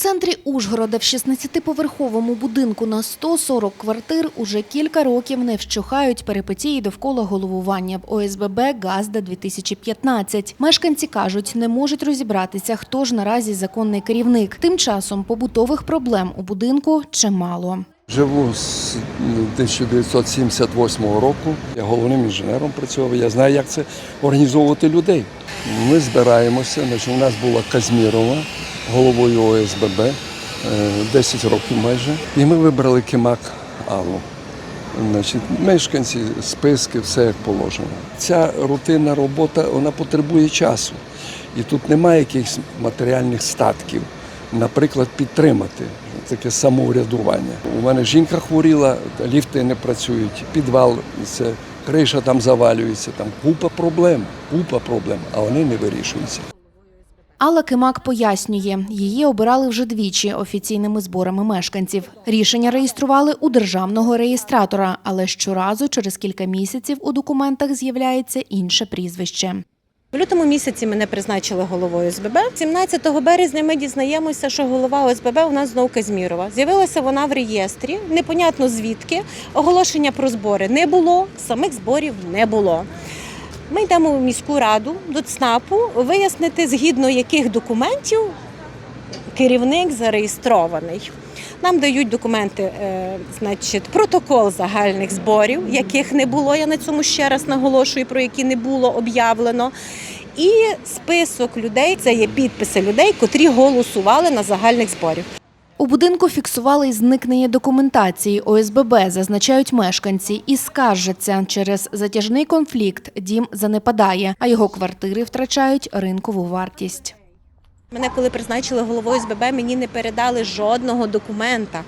центрі Ужгорода в 16-поверховому будинку на 140 квартир уже кілька років не вщухають перипетії довкола головування в ОСББ «Газда-2015». Мешканці кажуть, не можуть розібратися, хто ж наразі законний керівник. Тим часом побутових проблем у будинку чимало. Живу з 1978 року. Я головним інженером працював. Я знаю, як це організовувати людей. Ми збираємося. Значить, у нас була Казмірова головою ОСББ е, 10 років майже. І ми вибрали Кимак Аллу. Значить, мешканці, списки, все як положено. Ця рутинна робота вона потребує часу. І тут немає якихось матеріальних статків, наприклад, підтримати таке самоврядування. У мене жінка хворіла, ліфти не працюють, підвал, це криша там завалюється, там купа проблем, купа проблем, а вони не вирішуються. Алла Кимак пояснює, її обирали вже двічі офіційними зборами мешканців. Рішення реєстрували у державного реєстратора, але щоразу через кілька місяців у документах з'являється інше прізвище. В лютому місяці мене призначили головою ОСББ. 17 березня ми дізнаємося, що голова ОСББ у нас знову Казмірова. З'явилася вона в реєстрі, непонятно звідки. Оголошення про збори не було, самих зборів не було. Ми йдемо в міську раду до ЦНАПу вияснити, згідно яких документів керівник зареєстрований. Нам дають документи, е, значить, протокол загальних зборів, яких не було. Я на цьому ще раз наголошую, про які не було об'явлено. І список людей це є підписи людей, котрі голосували на загальних зборів. У будинку фіксували й зникнення документації ОСББ, зазначають мешканці, і скаржаться через затяжний конфлікт. Дім занепадає, а його квартири втрачають ринкову вартість. Мене коли призначили головою СББ, мені не передали жодного документа.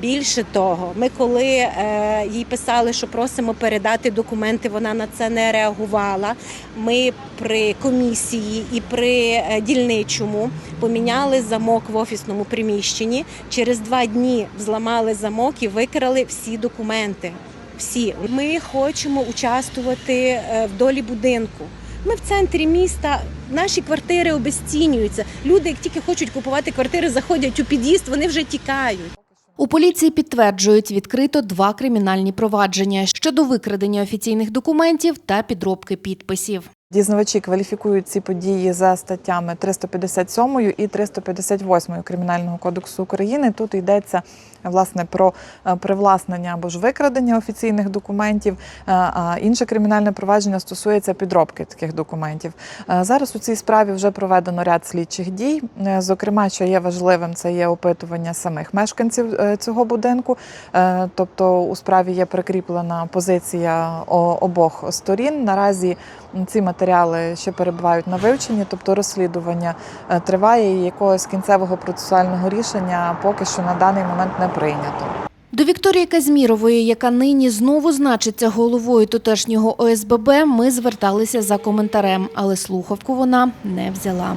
Більше того, ми коли е, їй писали, що просимо передати документи, вона на це не реагувала. Ми при комісії і при е, дільничому поміняли замок в офісному приміщенні. Через два дні взламали замок і викрали всі документи. Всі ми хочемо участвувати е, в долі будинку. Ми в центрі міста, наші квартири обезцінюються. Люди, як тільки хочуть купувати квартири, заходять у під'їзд, вони вже тікають. У поліції підтверджують, відкрито два кримінальні провадження щодо викрадення офіційних документів та підробки підписів. Дізнавачі кваліфікують ці події за статтями 357 і 358 Кримінального кодексу України. Тут йдеться власне про е, привласнення або ж викрадення офіційних документів. е, А інше кримінальне провадження стосується підробки таких документів. Е, Зараз у цій справі вже проведено ряд слідчих дій. Зокрема, що є важливим, це є опитування самих мешканців цього будинку. Тобто у справі є прикріплена позиція обох сторін. Наразі ці матеріали ще перебувають на вивченні, тобто розслідування е, триває і якогось кінцевого процесуального рішення поки що на даний момент не прийнято. До Вікторії Казмірової, яка нині знову значиться головою тутешнього ОСББ, ми зверталися за коментарем, але слухавку вона не взяла.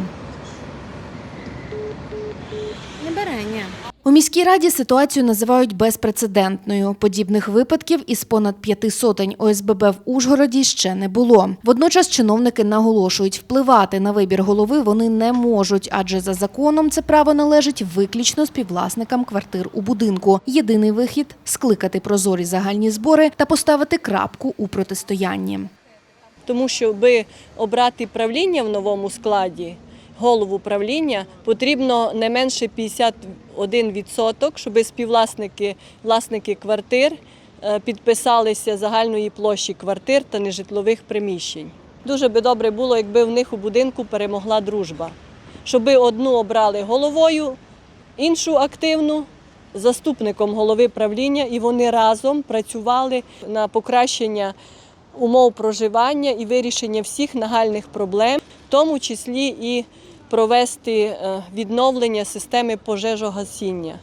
Не бере, ні. У міській раді ситуацію називають безпрецедентною. Подібних випадків із понад п'яти сотень ОСББ в Ужгороді ще не було. Водночас чиновники наголошують, впливати на вибір голови вони не можуть, адже за законом це право належить виключно співвласникам квартир у будинку. Єдиний вихід скликати прозорі загальні збори та поставити крапку у протистоянні. тому що аби обрати правління в новому складі, голову правління, потрібно не менше 51%, щоб співвласники власники квартир е, підписалися загальної площі квартир та нежитлових приміщень. Дуже би добре було, якби в них у будинку перемогла дружба, щоб одну обрали головою, іншу активну. Заступником голови правління, і вони разом працювали на покращення умов проживання і вирішення всіх нагальних проблем, в тому числі і провести е, відновлення системи пожежогасіння.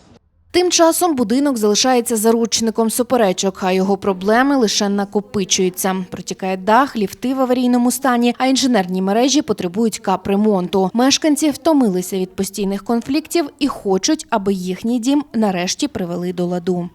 Тим часом будинок залишається заручником суперечок, а його проблеми лише накопичуються. Протікає дах, ліфти в аварійному стані, а інженерні мережі потребують капремонту. Мешканці втомилися від постійних конфліктів і хочуть, аби їхній дім нарешті привели до ладу.